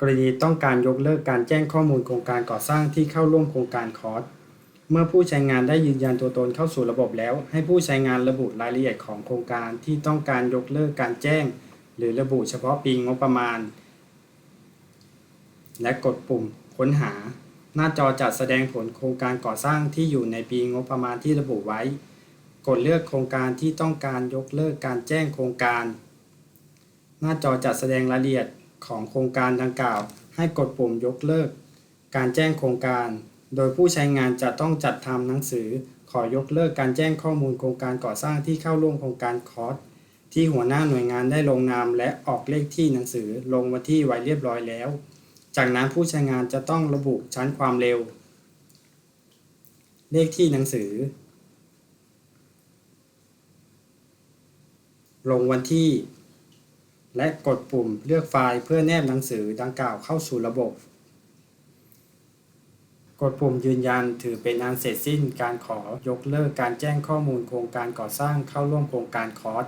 กรณีต้องการยกเลิกการแจ้งข้อมูลโครงการก่อสร้างที่เข้าร่วมโครงการคอร์สเมื่อผู้ใช้งานได้ยืนยันตัวตนเข้าสู่ระบบแล้ว ให้ผู้ใช้งานระบุรายละเอียดของโครงการที่ต้องการยกเลิกการแจ้ง หรือระบุเฉพาะปีงบประมาณ และกดปุ่มค้นหา หน้าจอจัดแสดงผลโครงการก่อสร้างที่อยู่ในปีงบประมาณที่ระบุไว้ กดเลือกโครงการที่ต้องการยกเลิกการแจ้งโครงการ หน้าจอจัดแสดงรายละเอียด ของโครงการดังกล่าว ให้กดปุ่มยกเลิก การแจ้งโครงการ โดยผู้ใช้งานจะต้องจัดทำหนังสือ ขอยกเลิกการแจ้งข้อมูลโครงการก่อสร้างที่เข้าร่วมโครงการคอร์สที่หัวหน้าหน่วยงานได้ลงนามและออกเลขที่หนังสือลงวันที่ไว้เรียบร้อยแล้ว จากนั้นผู้ใช้งานจะต้องระบุชั้นความเร็ว เลขที่หนังสือ ลงวันที่ และกดปุ่มเลือกไฟล์เพื่อแนบหนังสือดังกล่าวเข้าสู่ระบบ กดปุ่มยืนยันถือเป็นอันเสร็จสิ้นการขอยกเลิกการแจ้งข้อมูลโครงการก่อสร้างเข้าร่วมโครงการคอร์ส